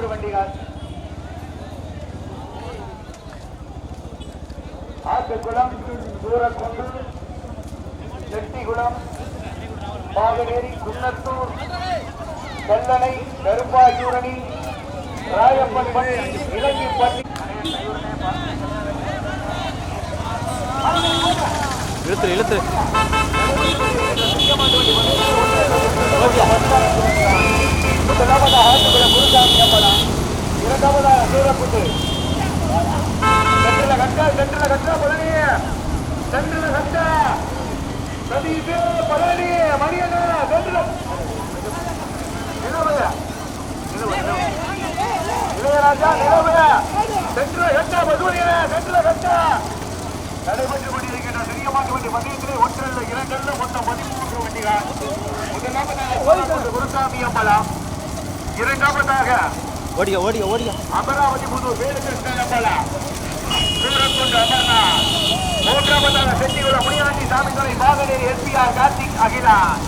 பதிமூன்று வண்டிகள். ஆட்டுக்குளம் சூரக்குண்டு செட்டிகுளம் பாகநேரி குன்னத்தூர் கல்லணை கருப்பாயூரணி ராயப்பன்பட்டி இலங்கிப்பட்டி இழுத்துரு இழுத்துரு. முதலாவதாக ஆட்டுக்குளம் குருசாமி அம்பலம் இரண்டாவதாக சூரக்குண்டு சென்றில கட்டா சென்றில கட்டா பழனி சென்றில கட்டா சதீஷ் பழனி மரியனா சென்றில இளையராஜா நிலவுல சென்றில கட்டா மதுரையில சென்றில கட்டா நடைபெற்று கொண்டிருக்கின்ற சிறிய வேண்டிய மதியத்திலே ஒன்றல்ல இரண்டல்ல மொத்தம் பதிமூன்று வண்டிகள் முதலாவதாக குருசாமி அம்பலம் இரண்டாவதாக ஓடிக்க ஓடிக்க ஓடிக்க. அமராவதி புது வேலுகிருஷ்ணன் அம்பலா சூரக்குண்டு அமர்னா மூன்றாவதாக செட்டிகுளம் முனியாண்டி சாமித்துறை மாதநேரி எஸ்பிஆர் கார்த்திக் அகிலான்.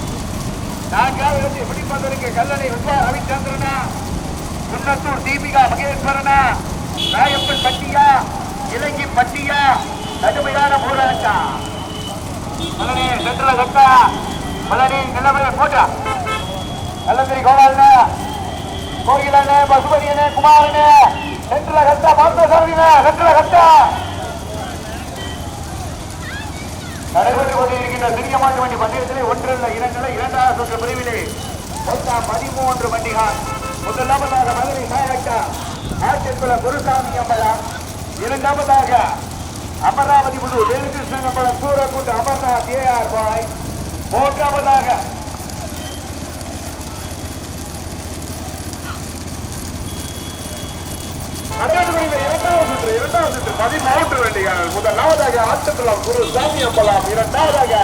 நான்காவது பிடிப்பதற்கு கல்லணை விஸ்வா ரவிச்சந்திரனா. குன்னத்தூர் தீபிகா மகேஸ்வரனா. ராயப்பன் பட்டியா. இலங்கி பட்டியா. கடுமையான போராட்டம். பழனி சென்ட்ரல் கட்டா பழனி நிலவர போட்டா கல்லந்திரி கோபாலனா கோகிலண்ணே பசுபதியனே குமாரனே சென்ட்ரல கட்டா பார்த்தசாரதினே சென்ட்ரல கட்டா நடைபெற்றுக் கொண்டிருக்கின்ற சிறிய மாட்டு வண்டி பந்தயத்திலே ஒன்றல்ல இரண்டல்ல இரண்டாவது சுற்று பிரிவிலே மொத்தம் பதிமூன்று வண்டிகள். முதலாவதாக மதுரை சாயக்கா ஆட்சிக்குள குருசாமி அம்பலம் இரண்டாவதாக அமராவதி முழு வேலுகிருஷ்ணன் அம்பலம் சூரக்குண்டு அமர்நாத் ஏஆர் பாய் மூன்றாவதாக கர்நாடகாவில் இரண்டாவது சுற்று இரண்டாவது சுற்று பதிமூன்று வண்டிகள் முதலாவதாக ஆட்டுக்குளம் குரு சாமி அம்பலம் இரண்டாவதாக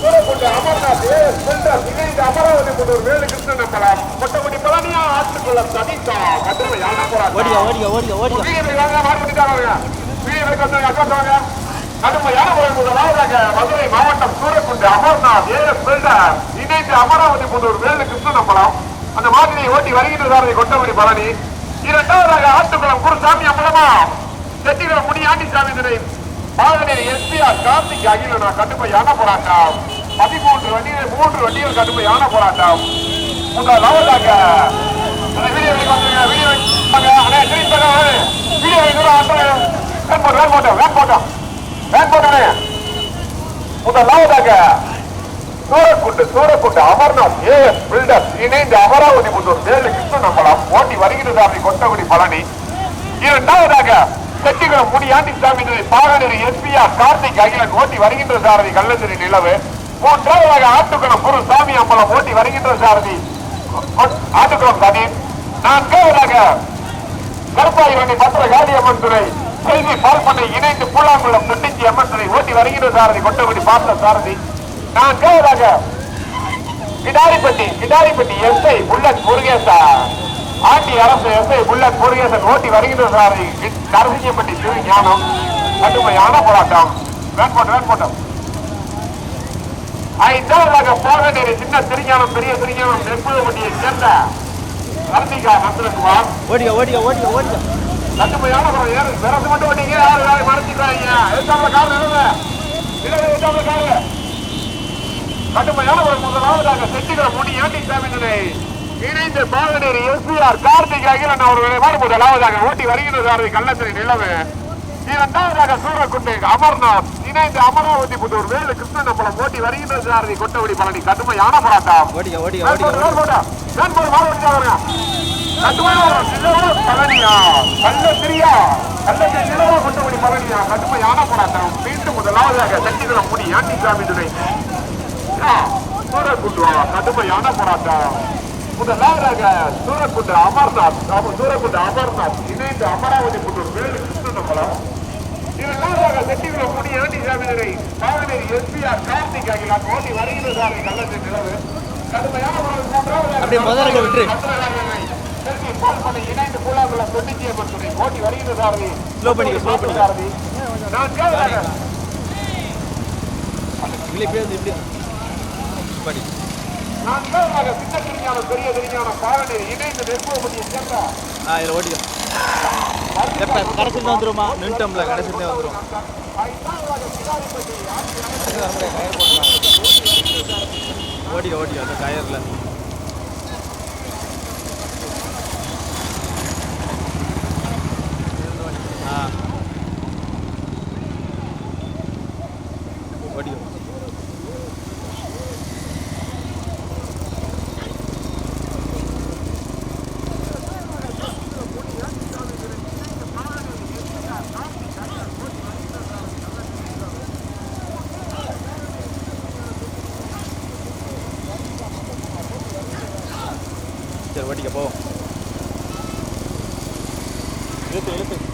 சூரக்குண்டு அமர்நாத் சென்டர் இணைந்து அமராவதி புதூர் வேலு கிருஷ்ணன் அம்பலம் கொட்டகுடி பழனியா ஆட்டுக்குளம் கொஞ்சம் அக்கௌண்ட் கடுமையான முறை முதலாவதாக மதுரை மாவட்டம் சூரக்குண்டு அமர்நாத் பில்டர் இணைந்து அமராவதி புதூர் வேலு கிருஷ்ணன் அம்பலம் அந்த மாதிரியை ஓட்டி வருகின்றதாரதை கொட்டகுடி பழனி. இரண்டாவதாக ஆட்டுக்குளம் குருசாமி அம்பலமா செட்டிகுளம் முனியாண்டி சாமி திரை பாகனேரி எஸ்பிஆர் கார்த்திக் அகிலனா கடுமையான போராட்டம். பதிமூன்று வண்டியில் மூன்று வண்டியில் கடுமையான போராட்டம். முதலாவதாக அந்த வேன் இணைந்து அமராவதி புத்தூர் வேலு கிருஷ்ணன் அம்பலம் ஓட்டி வருகிறது கொட்டகுடி பழனி. இரண்டாவதாக செட்டிகுளம் முனியாண்டி சாமி பாகனேரி எஸ்பிஆர் கார்த்திக் அகிலன் ஓட்டி வருகின்ற சாரதி கள்ளந்திரி நிலவு. மூன்றாவதாக ஆட்டுக்குளம் குரு சாமி அம்பலம் ஓட்டி வருகின்ற சாரதி. ஆட்டுக்குளம் கதீர் நான்காவதாக கருப்பாயிரணி மற்ற காளியம்மன் துறை. செய்தி பால்பண்ணை இணைந்து பூலாங்குளம் தொட்டிச்சி அம்மன் துறை ஓட்டி வருகின்ற சாரதி கொட்டகுடி பார்த்த சாரதி. நான்காவதாக கிடாரிப்பட்டி கிடாரிப்பட்டி எஸ்ஐ புல்லட் முருகேசா. ஆண்டி அரசு எஸ்ஐ புல்லட் முருகேசன் ஓட்டி வருகின்ற சாரதி நரசிங்கப்பட்டி சிறு ஞானம் கடுமையான போராட்டம். வேட்போட்டம் வேட்போட்டம் ஐந்தாவதாக போகநேரி சின்ன திருஞானம் பெரிய திருஞானம் நெற்புழப்பட்டியை சேர்ந்த கார்த்திகா நந்தனகுமார் ஓடிக்க ஓடிக்க ஓடிக்க ஓடிக்க. கட்டுமையான ஒரு ஏறு விரசு மட்டும் ஓட்டிங்க யாரு வேலை மறைச்சிக்கிறாங்க கால் நிறுவ நிலவு எட்டாவது கால் கட்டுமையான ஒரு முதலாவதாக செட்டிகளை முடி ஏட்டி சாமியினை இணைந்து பாகனேரி எஸ்பிஆர் கார்த்திக் அகிலன் அவர்களை மாதிரி முதலாவதாக ஓட்டி வருகின்றதாரதி கள்ளத்திரை நிலவு. இரண்டாவதாக சூரக்குண்டு அமர்நாத். இணைந்து அமராவதி புதூர் வேலு கிருஷ்ணன் அம்பலம் ஓட்டி வருகின்றதாரதி கொட்டவடி பழனி கடுமையான போராட்டம் பழனியா. கள்ளத்திரியா. கள்ளத்திரி நிலவு கொண்டபடி பழனியா. கடுமையான போராட்டம் மீண்டும் முதலாவதாக சட்டிகுளம் முடி ஆண்டிசாமி துணை. சூரக்குண்டு கடுமையான போராட்டம் முதலாவதாக சூரக்குண்டு அமர்நாத் சூரக்குண்டு அமர்நாத் இணைந்து அமராவதி புத்தூர் வேலு கிருஷ்ணனம்பலம் இரண்டாவதாக செட்டிகுளம் முடி ஆண்டிசாமி துணை பாகனேரி எஸ்பிஆர் கார்த்திக் அகிலான் ஓட்டி வருகிறதாரை கள்ளத்திரி நிலவு. கடுமையான இணைந்து கூழாங்குளம் தொண்ணூத்தி ஐம்பது துணை ஓட்டி வருகிறது சாரதி Slow பண்ணிக்க, slow பண்ணிக்க. சாரதி நான் கேட்கிறேன் இல்லை இப்படி வந்து இப்படி படி நான் கேட்கிறாங்க சின்ன திருஞானம் பெரிய திருஞானம் பாவனை இணைந்து நெற்போபதியை சேர்ந்த இதில் ஓடிக்க. எப்போ கடைசியில் வந்துருமா? நின்ட்டோம்ல கடைசியில் வந்துடும் ஓடிக்க ஓடிக்க அந்த டயரில் ஆ ஓடிக்க சரி ஓடிக்க போ இழுத்து இழுத்து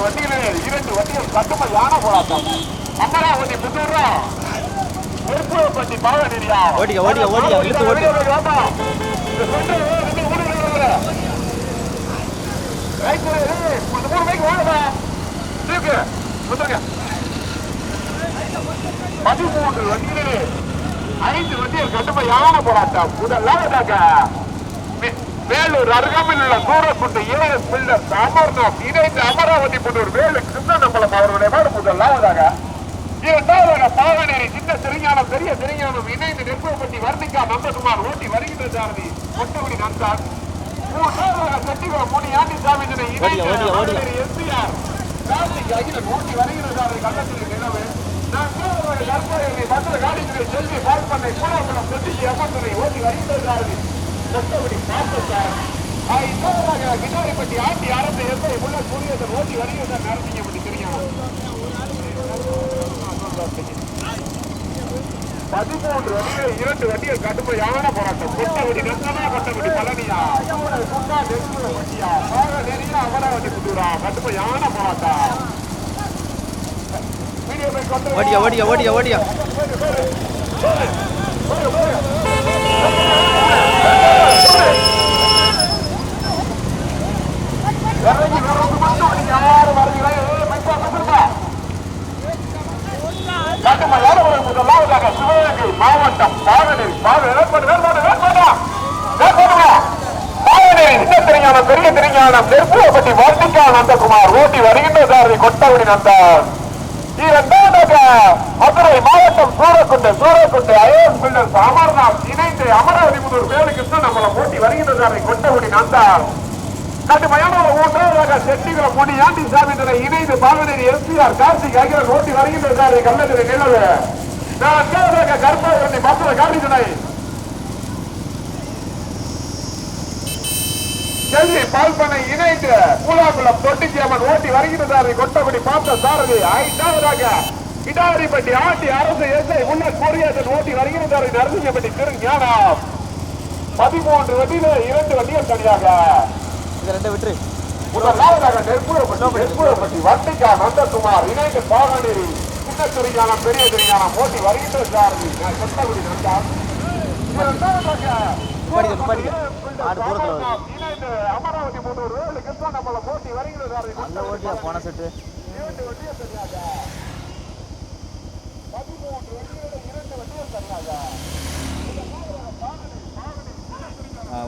வண்டிகளே இரண்டு வண்டிகள் கட்டுமையான யானை அமராவதி புத்தூரா நெருப்புவப்பட்டி பாவநெறியா ஓடிக்க, ஓடிக்க, ஓடிக்க, இழுத்து ஓட்டு. பதிமூன்று வண்டிகளே ஐந்து வண்டிகள் கட்டுமையான போராட்டம் முதலாவதாக வேலூர் அருகாமையில் உள்ள சூரக்குண்டு ஏஎஸ் பில்டர்ஸ் அமர்நாத் இணைந்து அமராவதி புதூர் வேலு கிருஷ்ணநம்பலம் அவர்களுடைய மாடு முதலாவதாக இரண்டாவதாக பாவநேரி சின்ன திருஞானம் பெரிய திருஞானம் இணைந்து நெற்பப்பட்டி வர்ணிக்கா நந்தகுமார் ஓட்டி வருகின்ற சாரதி. கொட்டகுடி நந்தார் மூன்றாவதாக செட்டிகுளம் முனி ஆண்டிசாமி இதனை இணைந்து எஸ்பிஆர் கார்த்திக் அகிலன் ஓட்டி வருகின்ற சாரதி கள்ளத்தில் நிலவு. நான் மூன்றாவது நற்பயணி மதுர காடித்துறை செல்வி பண்ணை கூடங்குளம் செட்டிக்கு அமர்ந்தனை ஓட்டி வருகின்ற சாரதி. கொட்டகுடி பார்த்தசார் ஐந்தாவதாக கிட்டாரிப்பட்டி ஆண்டி அரசு எஸ்ஐ முள்ள சூரியதன் ஓட்டி வருகின்ற நரசிங்கப்பட்டி திருஞானம் பதிமூன்று வண்டிகள் இரண்டு வண்டிகள் கடுமையான போராட்டம்? கொட்டகுடி நந்தனா கொட்டகுடி பழனியா? குண்டா நெருங்குல வண்டியா பாக நெறியா அமராவதி புதூரா கடுமையான போராட்டம்? ஓடிக்க ஓடிக்க ஓடிக்க ஓடிக்க இறங்கி வர்றது மட்டும் யாரும் வருவீங்களா கட்டுமையான ஒரு முதலாவதாக சிவகங்கை மாவட்டம் பாகனேரி வேறுபாடு வேறுபாடு வேறுபாடா வேறுபாடுமா பாகனேரி திருஞானம் பெரிய திருஞானம் நெருப்புவப்பட்டி வர்ணிக்கா நந்தகுமார் ஓட்டி வருகின்ற சாரதி நந்தார் நந்தன். இரண்டாவதாக மதுரை மாவட்டம் சூரக்குண்டு சூரக்குண்டு ஐஎஸ் பில்டர்ஸ் அமர்நாத் இணைந்து அமராவதி முதல் வேலு கிருஷ்ணநம்பலம் ஓட்டி வருகின்ற சாரதி கொட்டகுடி நந்தன். கட்டுமையான ஒரு மூன்றாவதாக செட்டிகளை மொழி ஆண்டி சாமிகளை இணைந்து பாலநேரி எஸ்பிஆர் கார்த்திக் ஆகியோர் ஓட்டி வருகின்ற சாரதி கள்ளத்திரை நிலவு நான்காவதாக கர்ப்பாவரணி மதுரை காவிரிதுணை செல்வி பால்பனை இணைந்து கூலாங்குளம் தொட்டிச்சியம்மன் ஓட்டி வருகின்றாரை கொட்டபடி பார்த்த சாரதி ஐந்தாவதாக இடாரிப்பட்டி ஆட்டி அரசு எஸ்ஐ உள்ள கோரியதன் ஓட்டி வருகின்றாரை நரசிங்கப்பட்டி திருஞானம். பதிமூன்று வண்டியில இரண்டு வண்டிகள் தனியாக. இந்த ரெண்டை விட்டுரு. முதலாவதாக நெற்புறப்பட்டி வட்டிக்கா நந்தகுமார் இணைந்து பாகநேரி சின்ன துறையான பெரிய துறையான போட்டி வருகின்ற சாரதி. நான் சொன்னபடி நன்றார் படிக்க படிக்க ஆடு தூரத்தில் வருது இணைந்து அமராவதி மூணூர் ஏழு கிருஷ்ணா நம்மள போட்டி வருகின்ற சாரதி. அந்த ஓட்டியா போன செட்டு. இரண்டு வண்டியும் சரியாக. பதிமூன்று வண்டியோட இரண்டு வண்டியும் சரியாக. ஆ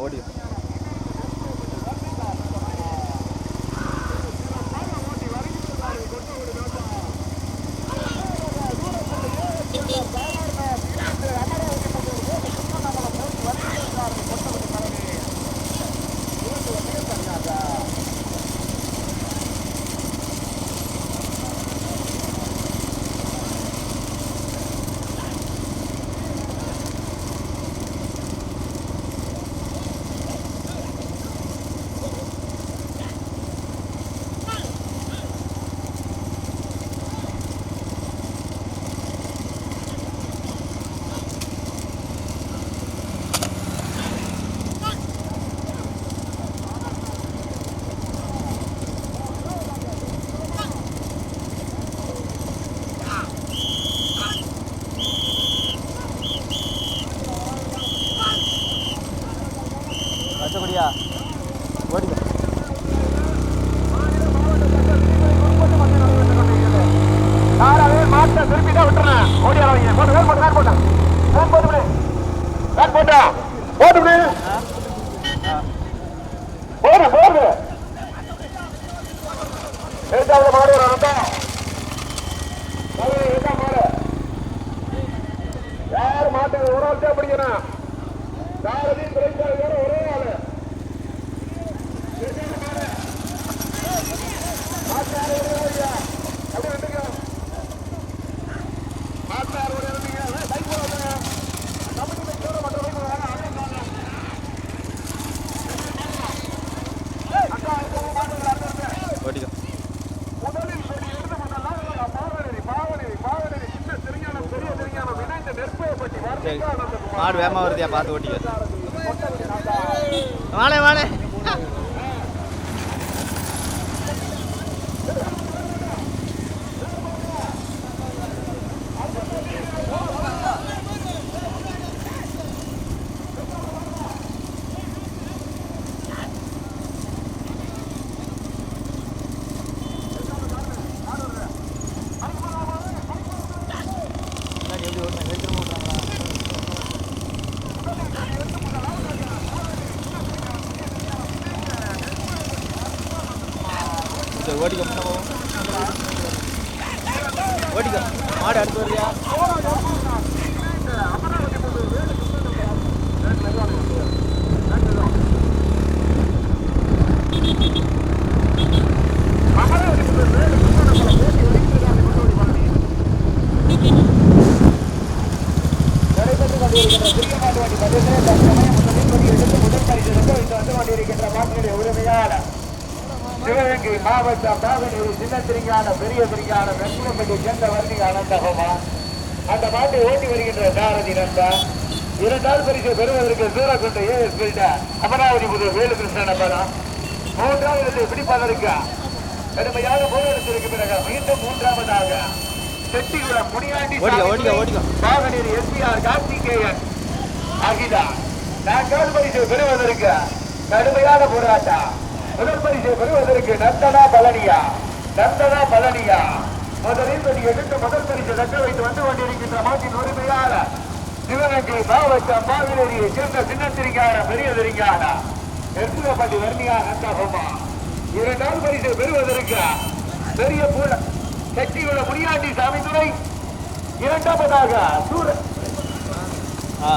சரி மாடு வேகமாக வருதியா பார்த்து ஓட்டிக்க. வாணே வாணே மாடு அடுத்து வருதியா நடைபெற்றுக் கொண்டிருக்கின்ற முதல் பரிசு வைத்து வந்து கொண்டிருக்கின்ற மாட்டினுடைய உரிமையாளர் சிவகங்கை மாவட்டம் நாகநீர் சின்ன திருஞான பெரிய திருஞான வெண்குளப்பட்டி சேர்ந்த வண்டி அனந்தகமா அந்த மாட்டை ஓட்டி வருகின்ற சாரதி நண்பா. இரண்டாவது பரிசு பெறுவதற்கு சூரக்குண்டு ஏஎஸ் பில்டர் அமராவதி முதல் வேலுகிருஷ்ணன் நம்பரம் மூன்றாவது இடத்தை பிடிப்பதற்கு கடுமையாக போராட்டத்திற்கு பிறகு மீண்டும் மூன்றாவதாக செட்டிகுளம் முனியாண்டி. Paganeri SPR Karthikeyan Akita. நான்காவது பரிசு பெறுவதற்கு கடுமையான போராட்டம். முதல் பரிசு பெறுவதற்கு நந்தனா பழனியா. நந்தனா பழனியா. முதலில் படி எடுத்து முதல் பரிசு தக்க வைத்து வந்து கொண்டிருக்கின்ற மாட்டின் உரிமையாளர் சிவகங்கை மாவட்டம் மாவிலேரியை சேர்ந்த சின்ன திரிகான பெரிய திரிகான எருத்துகப்பட்டி வர்ணியா நந்தகோமா இரண்டாவது பரிசு பெறுவதற்கு பெரிய பூல செட்டிகுள முனியாண்டி சாமித்துறை இரண்டாவதாக சூர ஆ.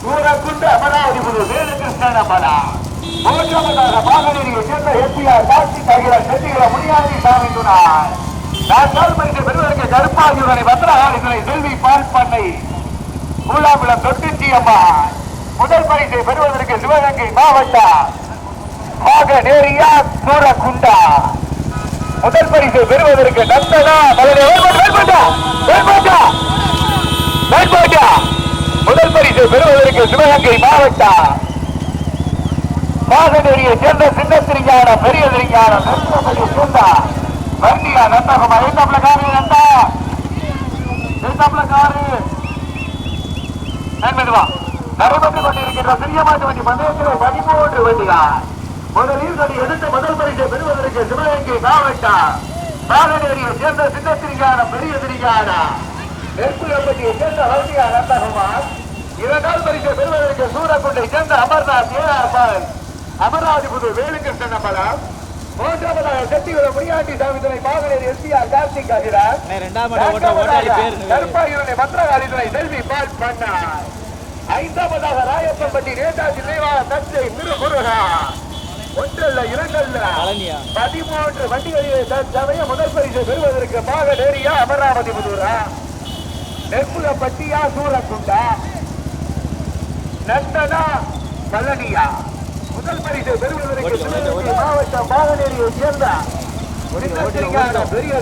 சூரக்குண்டு அமராவதி புது வேலுகிருஷ்ணன் அம்மனா மூன்றாவதாக பாகனேரியை சேர்ந்த எஸ்பிஆர் காட்சி தகிற செட்டிகுள முனியாண்டி சாமித்துறார் நான்காவது பரிசு பெறுவதற்கு கருப்பாதியுடனை பத்திரகாளித்துறை செல்வி பால் பண்ணை கூலாங்குளம் தொட்டிச்சி அம்மா. முதல் பரிசை பெறுவதற்கு சிவகங்கை மாவட்டம் பாகனேரியா சூரகுண்டா முதல் பரிசு பெறுவதற்கு நந்தனா முதல் பரிசு பெறுவதற்கு சிவகங்கை மாவட்டம் பாகநேரியை சேர்ந்த சின்ன பெரிய திருஞான நெருக்கமலை சேர்ந்த வண்டியா காரு நந்தா. எழுத்தாப்புல காரு நன்மெதுவா நடைபெற்றுக் கொண்டிருக்கின்ற சிறிய மாட்டு வண்டி பந்தயத்தில் பதிமூன்று வண்டிகள் முதலில் கொடி எடுத்த முதல் பரிசை பெறுவதற்கு சிவகங்கை மாவட்டம் பாலநேரியை சேர்ந்த சின்ன பெரிய திரிகான நெற்குலப்பட்டியை சேர்ந்த வண்டியா நந்தகுமார். இரண்டாவது பரிசை பெறுவதற்கு சூரக்குண்டை சேர்ந்த அமர்நாத் ஏஆர் அமராவதிபுது வேலுகிருஷ்ணன் அம்பலம் மூன்றாவதாக செட்டிகுள முனியாண்டி சாமி துணை பாகநேரி எஸ்பிஆர் கார்த்திக் அகிராஜ் அண்ணே, ரெண்டாம் இடம் ஓட்ட ஓட்டாளி பேர் என்னது? கருப்பாயூரணி மந்திரகாரி துணை செல்வி பால் பண்ணார். ஐந்தாவதாக ராயப்பம்பட்டி நேதாஜி தேவார தஞ்சை திருமுருகா. ஒன்றல்ல இரண்டல்ல? பதிமூன்று வண்டிகளிலே தற்சமயம் முதல் பரிசு பெறுவதற்கு பாக நேரியா அமராவதி புதூரா நெற்குலப்பட்டியா சூரக்குண்டா. நந்தனா பழனியா. முதல் பரிசு பெறுவதற்கு. மாவட்டம் பாகநேரியை சேர்ந்த. பெரிய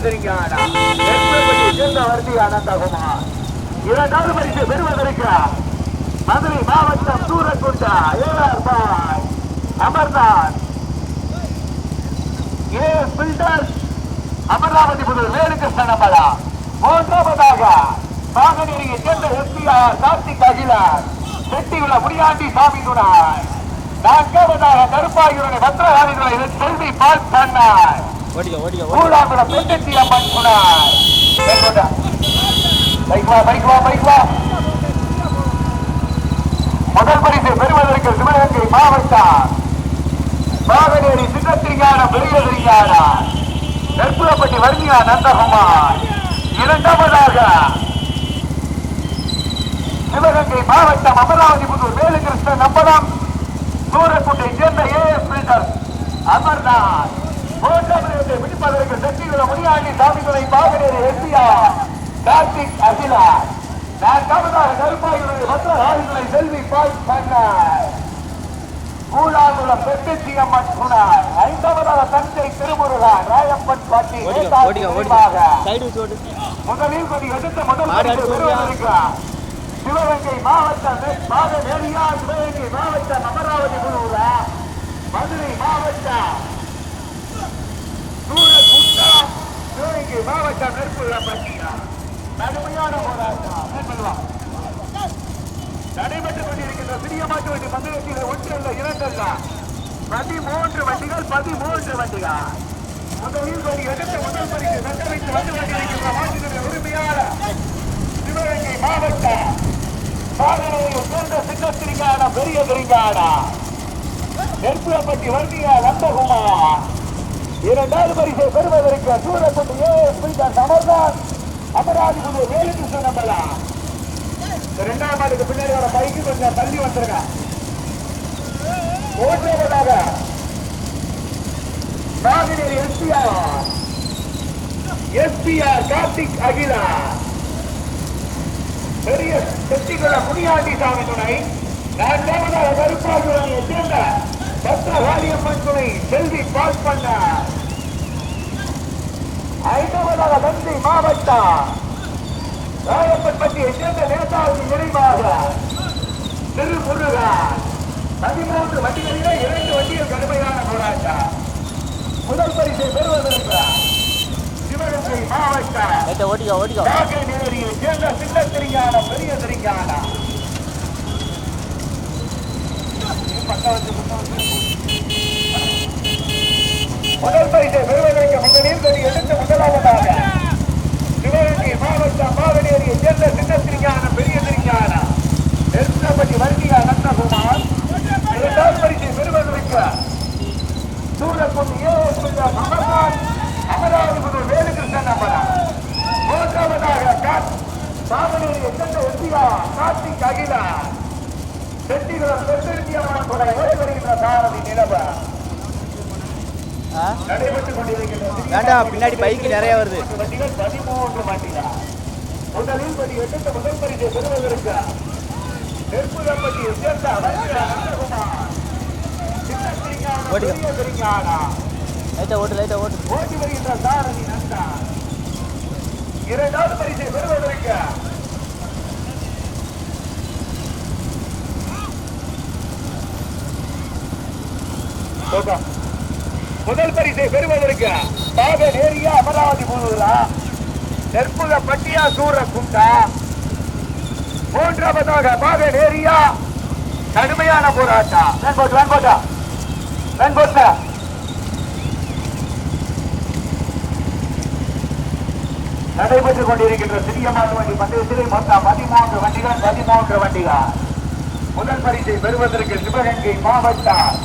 சேர்ந்த வர்த்தி அனந்தகுமார் இரண்டாவது பரிசு பெறுவதற்கு மதுரை மாவட்டம் சூரக்குண்டா ஏஆர் பாய் அமர்நாத் ஏ பில்டர் அமராவதி புதூர் வேலுகிருஷ்ணன் அம்பலா மூன்றாவதாக பாகநேரியை சேர்ந்த எஸ்பிஆர் கார்த்திக் அகிலார் செட்டியுள்ள முனியாண்டி சாமி துணாய் நான்காவதாக கருப்பாயூரணி பத்திரகாரி துணை செல்வி பால் பண்ணார் அம்மன் மேற்கொண்டா. பைக் வா பைக் வா பைக் வா. முதல் பரிசு பெறுவதற்கு சிவகங்கை மாவட்டம். பாகநேரி சின்னத்திரியான பெரிய திரியான நெற்புலப்பட்டி வர்ணியா நந்தகுமார். இரண்டாவதாக சிவகங்கை மாவட்டம் அமராவதி புதூர் வேலுகிருஷ்ணன் நம்பலம் சூரக்குட்டை சேர்ந்த ஏஎஸ் பில்டர் அமர்நாத் மூன்றாவது பிடிப்பதற்கு சக்திகுல முனியாண்டி சாமிகளை பாகநேரி எஸ்பிஆர் கார்த்திக் அகிலா நான்காவதாக கருப்பாயுடைய மற்ற ஆளுநரை செல்வி பாய் பண்ணார். கூழாங்குளம் பெட்டி அம்மன் குணார். ஐந்தாவதாக தஞ்சை திருமுருகா ராயப்பன் பாட்டி முதலில் கொடி எடுத்த முதல் பெறுவதற்கார் சிவகங்கை மாவட்டம் பாக நேரியா சிவகங்கை மாவட்டம் அமராவதி குழுவுல மதுரை மாவட்டம். சூரக்குண்டா சிவகங்கை மாவட்டம் நெருப்புள்ள பட்டியா? கடுமையான போராட்டம். மேற்கொள்வா. நடைபெற்றுக் கொண்டிருக்கின்ற சிறிய மாட்டு வண்டி பந்தயத்தில் ஒன்று அல்ல இரண்டு அல்ல. பதிமூன்று வண்டிகள் பதிமூன்று வண்டிகள். முதலில் கொடி எடுத்த முதல் பரிசு தக்க வந்து கொண்டிருக்கின்ற மாட்டினுடைய உரிமையாளர் சிவகங்கை மாவட்டம் பாகனையை சேர்ந்த சின்னத்திரிகான பெரிய திரிகானா நெற்புலப்பட்டி வண்டியா நந்தகுமார். இரண்டாவது பரிசை பெறுவதற்கு சூரக்குண்டு ஏ. ஸ்பீக்கர் சமர்தான் அமராதிபுரம் வேலுகிருஷ்ணன் நம்பலாம் இரண்டாம் ஆண்டுக்கு பின்னாடி வர பைக்கு கொஞ்சம் தள்ளி வந்துருங்க மூன்றாவதாக நாகினேரி எஸ்பிஆர் எஸ்பிஆர் கார்த்திக் அகிலா. பெரிய செட்டிகுள முனியாண்டி சாமி துணை நான்காவதாக கருப்பாகுரனை சேர்ந்த பத்ர துணை செல்வி பால் பண்ண ஐந்தாவதாக தந்தை மாவட்டம் ராயப்பன்பட்டியை சேர்ந்த நேதாஜி நினைவாக. திருமுருகா. பதிமூன்று வண்டிகளிலே இரண்டு வண்டிகள் கடுமையான போராட்டம். முதல் பரிசை பெறுவதற்கு சிவகங்கை மாவட்டம். ஓடிக்கோ ஓடிக்கோ. நாகை சேர்ந்த சின்ன பெரிய திரிஞான முதல் பரிசை பெறுவதற்கு முதலில் கொடி எடுத்த முதலாவதாக சிவகங்கை மாவட்டம் மாவனேரியை சேர்ந்த சின்ன பெரிய திரிஞான நெருப்பட்டி வண்டியா நந்தகுமார். இரண்டாவது பரிசை பெறுவதற்கு சூழற்கொண்டு ஏ. அமர்நாத் முதல் வேலுகிருஷ்ணன் அமரா மூன்றாவதாக காத் சாமனேரி எந்த ஒத்தியா கார்த்திக் அகிலா. செட்டிகுளம் பெருந்தியமான கூட வருகின்ற சாரதி நிலவ. பின்னாடி பைக்கு நிறைய வருது. பதிமூன்று வண்டிகள். முதலில் படி எட்டு முதல் பரிசை பெறுவதற்கு நெற்புதம்பட்டியை சேர்ந்த லைட்டா ஓட்டு லைட்டா ஓட்டு. ஓட்டி வருகின்ற தாரணி நந்தா. இரண்டாவது பரிசை பெறுவதற்கு. முதல் பரிசை பெறுவதற்கு பாக நேரியா அமராவதி போடுவதா நெற்புக பட்டியா சூர குண்டா? மூன்றாவதாக பாக நேரியா கடுமையான போராட்டம். போட்டா வேண்போட்டா வேண்போட்டா நடைபெற்றுக் கொண்டிருக்கின்ற சிறிய மாட்டு வண்டி பந்தயத்திலே மொத்தம் பதிமூன்று வண்டிகள் பதிமூன்று வண்டிகள். முதல் பரிசை பெறுவதற்கு சிவகங்கை மாவட்டம்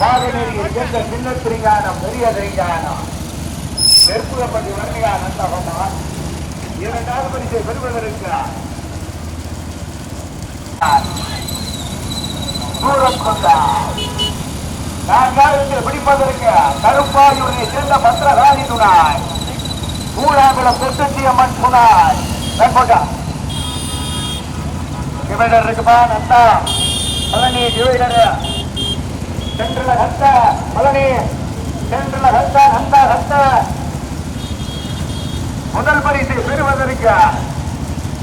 பாகநேரியை சேர்ந்த சின்ன திரிங்கானம் பெரிய திரிங்கானம் நெற்புறப்பட்டி வண்டியா நந்தகமா இரண்டாவது பரிசை பெறுவதற்கு தூரம் கொண்டா நான்காவது பிடிப்பதற்கு கருப்பாயூரை சேர்ந்த பத்திரகாணி துணாய் கூழாங்குளம் கொட்டுச்சி அம்மன் துணாய் போட்டா டிவைடர் இருக்குப்பா நந்தா பழனி டிவைடர். சென்றுல ஹத்த பழனி. சென்றுல ஹத்த நந்தா ஹத்த முதல் பரிசை பெறுவதற்கு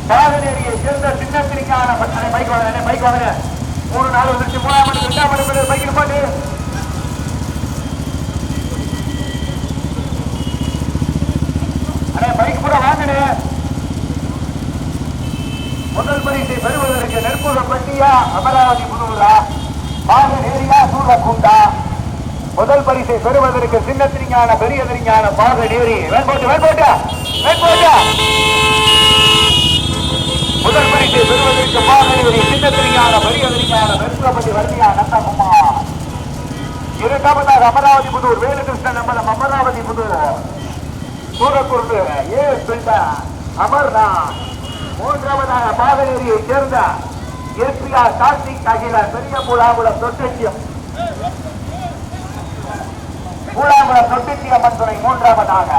காதநேரியை சேர்ந்த சின்னத்திரிக்கான பட்டனை பைக் வாங்க பைக் வாங்க. மூணு நாலு வந்துருச்சு மூணாம் மணி ரெண்டாம் மணி பைக்கில் போட்டு அண்ணே பைக் கூட வாங்கினே முதல் பரிசை பெறுவதற்கு நெற்புற பட்டியா அமராவதி புதுவுரா பாகன் ஏரியா சூரக்குண்டா? முதல் பரிசை பெறுவதற்கு சின்னத்திரிஞான பெரிய திரிஞான பாகன் ஏரி வேண்போட்டு வேண்போட்டா வேண்போட்டா முதல் பரிசை பெறுவதற்கு பாகன் ஏரி சின்ன பெரிய திரிஞான நெற்புறப்பட்டி வர்ணியா நந்தகுமார். இரண்டாவதாக அமராவதி புதூர் வேலுகிருஷ்ணன் அம்பலம் அமராவதி புதூர். சூரக்குண்டு ஏ பிண்டா அமர்நாத் மூன்றாவதாக பாகநேரியை சேர்ந்த எஸ்பியா கார்த்திக் அகில பெரிய பூலாங்குளம் தொட்டியம் பூலாங்குளம் தொட்டியம் அம்மன் மூன்றாவதாக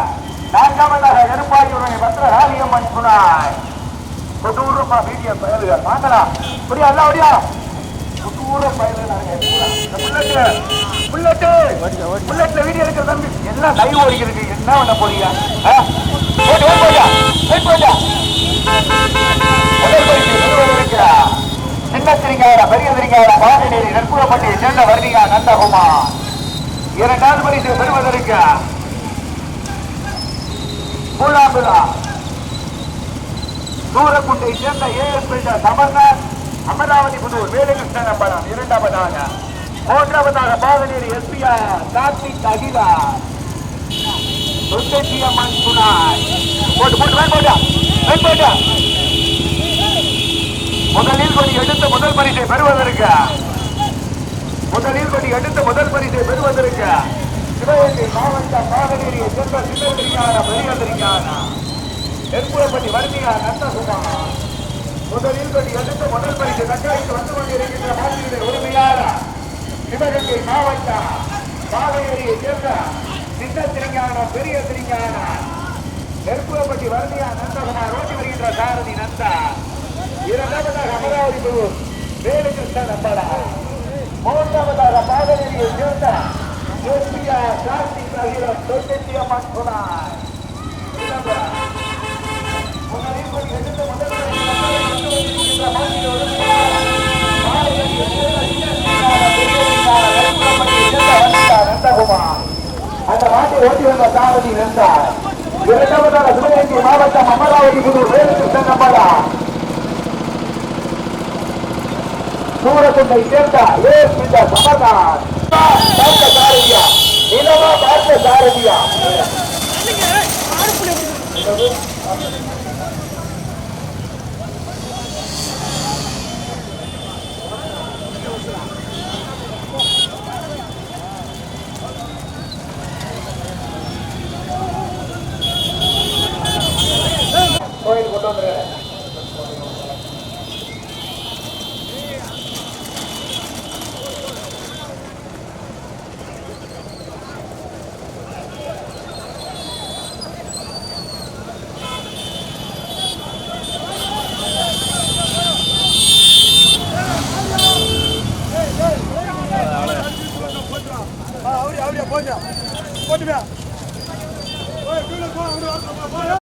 நான்காவதாக நெருப்பாயூரணி பத்திரகாளியம்மன் துணாய் கொடூர வீடியோ பயிர்கள் வாங்கலாம் புரியா அல்ல அப்படியா கொடூர பயல்கள் புல்லட்டு புல்லட்ல வீடியோ இருக்கிற தம்பி. எல்லாம் லைவ் ஓடிக்கிறது என்ன பண்ண போறீங்க? ஆ? போட்டு, போட்டு, போட்டு, போட்டு. முதல் பரிசு பெறுவதற்கு சின்ன திரிங்கார பெரிய திரிங்கார பாகநேரி சேர்ந்த வர்ணிகா நந்தகுமார். இரண்டாவது பரிசு பெறுவதற்கு சூரக்குண்டை சேர்ந்த ஏஎஸ் பில்டர் அமர்நாத் அமராவதி புதூர் வேலுகிருஷ்ணன் படம் இரண்டாவதாக மூன்றாவதாக பாகநேரி எஸ்பிஆர் கார்த்திக் அகிலா தொண்ணூற்றி அம்மன் துணாய் போட்டு போட்டு வேன் போட்டா வேன் போட்டா முதலில் கொடி எடுத்த முதல் பரிசை பெறுவதற்கு. முதலில் கொடி எடுத்த முதல் பரிசை பெறுவதற்கு. சிவகங்கை மாவட்ட பாகநேரியை சேர்ந்த சின்னதிரியான பெரியதிரியான நெற்புறப்பட்டி வர்ணியா நந்தகுமார். முதலில் கொடி எடுத்த முதல் பரிசு தக்காய்க்கு வந்து கொண்டிருக்கின்ற மாநில உரிமையாளர். சிவகங்கை மாவட்டம் பாகநேரியை சேர்ந்த சின்ன திரிஞான பெரிய திரிஞான நெருப்புவப்பட்டி வர்ணியா நந்தகுமார் ஓட்டி வருகின்ற சாரதி நந்தா. இரண்டாவதாக அமராவதி குரு வேலுகிருஷ்ணன் நம்பலா. மூன்றாவதாக பாகநேரியை சேர்ந்த ஜோசியா கார்த்திக் அகிலம் தொண்ணூற்றி அம்மன் துணாய் நந்தகுமார். அந்த மாட்டை ஓட்டி வந்த சாரதி நின்றார். இரண்டாவதாக சிவகங்கை மாவட்டம் அமராவதி புதூர் வேலுகிருஷ்ணன் நம்பலா சூரக்குண்டை சேர்ந்த ஏ பிந்த சமர்நாத். பார்த்த சாரதியா? நிலவா பார்த்த சாரதியா?